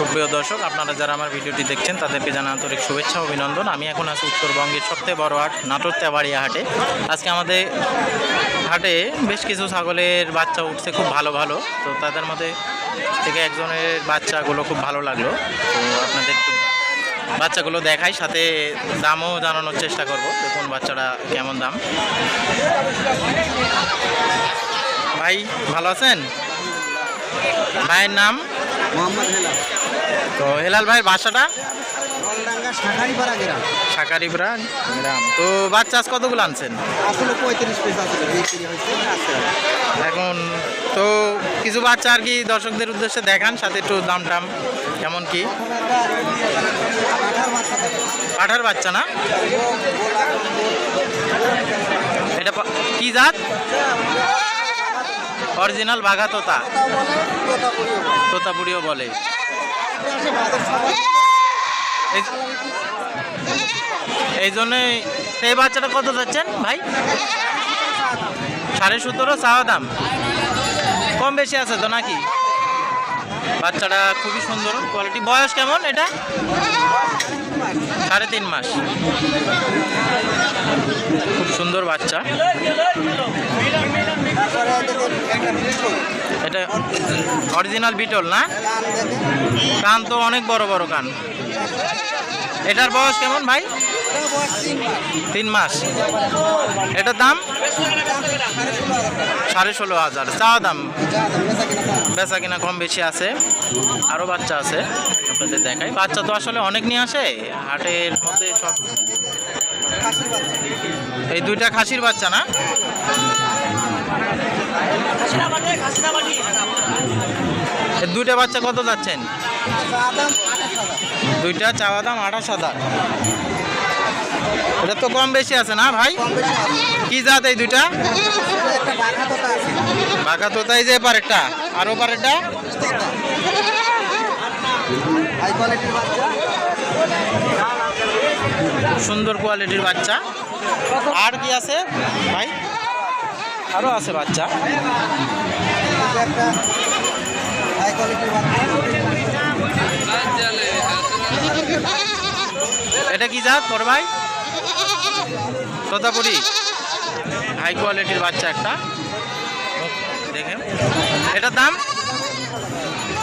সুপ্রিয় দর্শক, আপনারা যারা আমার ভিডিওটি দেখছেন, তাদেরকে জানা আন্তরিক শুভেচ্ছা অভিনন্দন। আমি এখন আছি উত্তরবঙ্গের সবচেয়ে বড় হাট নাটোর তেবাড়িয়া হাটে। আজকে আমাদের হাটে বেশ কিছু ছাগলের বাচ্চা উঠছে খুব ভালো ভালো। তো তাদের মধ্যে থেকে একজনের বাচ্চাগুলো খুব ভালো লাগল। তো আপনাদের বাচ্চাগুলো দেখাই, সাথে দামও জানানোর চেষ্টা করব কোন বাচ্চাটা কেমন দাম। ভাই, ভালো আছেন? ভাইয়ের নাম? মোহাম্মদ হেলাল। তো হেলাল ভাইয়ের বাসাটা? গ্রাম। তো বাচ্চা আজ কতগুলো আনছেন? আসলে পঁয়ত্রিশ পিস এখন তো কিছু বাচ্চা আর কি দর্শকদের উদ্দেশ্যে দেখান সাথে একটু দাম টাম কেমন কি? পাঠার বাচ্চা না? এটা কি জাত? অরিজিনাল বাঘা তোতা। তোতাপুরিও বলে। এই- জন্যই জন্যে এই বাচ্চাটা কত যাচ্ছেন, ভাই? সাড়ে সতেরো, চাওয়া দাম। কম বেশি আছে তো নাকি? বাচ্চাটা খুবই সুন্দর কোয়ালিটি বয়স কেমন এটা? সাড়ে তিন মাস। খুব সুন্দর বাচ্চা। এটা অরিজিনাল বিটল না? কান তো অনেক বড় বড় কান। এটার বয়স কেমন ভাই? তিন মাস। এটার দাম? সাড়ে ষোলো হাজার। চাওয়া দাম? বেচা কিনা কম বেশি আছে। আরও বাচ্চা আছে। আপনাদের দেখাই। বাচ্চা তো আসলে অনেক নিয়ে আসে। হাটের মধ্যে সব এই দুইটা খাসির বাচ্চা না? এই দুইটা বাচ্চা কত যাচ্ছেন? দুইটা চাওয়া দাম আঠাশ হাজার। এটা তো কম বেশি আছে না ভাই? কি জাত এই দুইটা? বাঘা তোতাই যে পারেরটা আরও পারেরটা হাই কোয়ালিটির বাচ্চা সুন্দর কোয়ালিটির বাচ্চা। আর কি আছে ভাই? আরও আছে বাচ্চা। এটা কি জাত তোর ভাই? তোতাপুরি। হাই কোয়ালিটির বাচ্চা একটা। দেখে এটার দাম?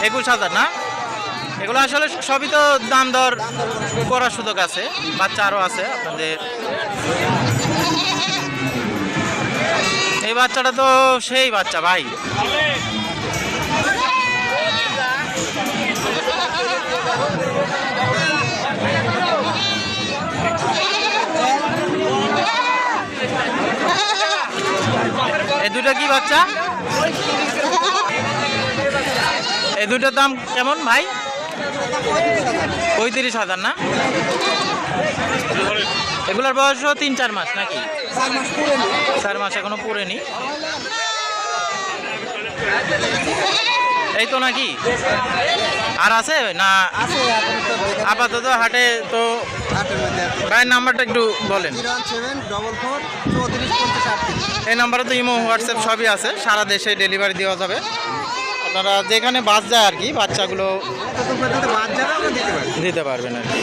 একুশ হাজার না? এগুলো আসলে সবই তো দাম দর করার সুযোগ আছে, বাচ্চা আরও আছে আপনাদের। এই বাচ্চাটা তো সেই বাচ্চা ভাই। এই দুটো কি বাচ্চা? এই দুটোর দাম কেমন ভাই? পঁয়ত্রিশ হাজার না? এগুলোর বয়স তিন চার মাস নাকি? চার মাস পুরে নি এখনও পুরেনি। এই তো নাকি? আর আছে না? আপাতত। হাটে তো ভাইয়ের নাম্বারটা একটু বলেন। এই নাম্বারে তো ইমো হোয়াটসঅ্যাপ সবই আছে। সারা দেশে ডেলিভারি দেওয়া যাবে। আপনারা যেখানে বাস যায় আর কি, বাচ্চাগুলো দিতে পারবেন আর কি।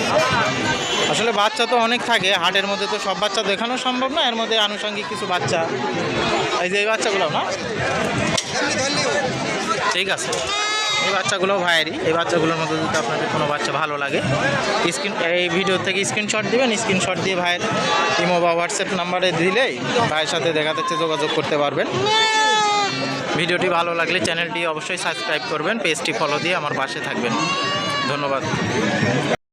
আসলে বাচ্চা তো অনেক থাকে, হাটের মধ্যে তো সব বাচ্চা দেখানো সম্ভব না, এর মধ্যে আনুষঙ্গিক কিছু বাচ্চা। এই যে এই বাচ্চাগুলো না? ঠিক আছে। এই বাচ্চাগুলো ভাইয়েরই, এই বাচ্চাগুলোর মধ্যে যদি আপনাদের কোনো বাচ্চা ভালো লাগে, স্ক্রিন, এই ভিডিও থেকে স্ক্রিনশট দিবেন, স্ক্রিনশট দিয়ে ভাইয়ের ইমো বা হোয়াটসঅ্যাপ নাম্বারে দিলেই ভাইয়ের সাথে দেখা যাচ্ছে যোগাযোগ করতে পারবেন। ভিডিওটি ভালো লাগলে চ্যানেলটি অবশ্যই সাবস্ক্রাইব করবেন পেজটি ফলো দিয়ে আমার পাশে থাকবেন। ধন্যবাদ।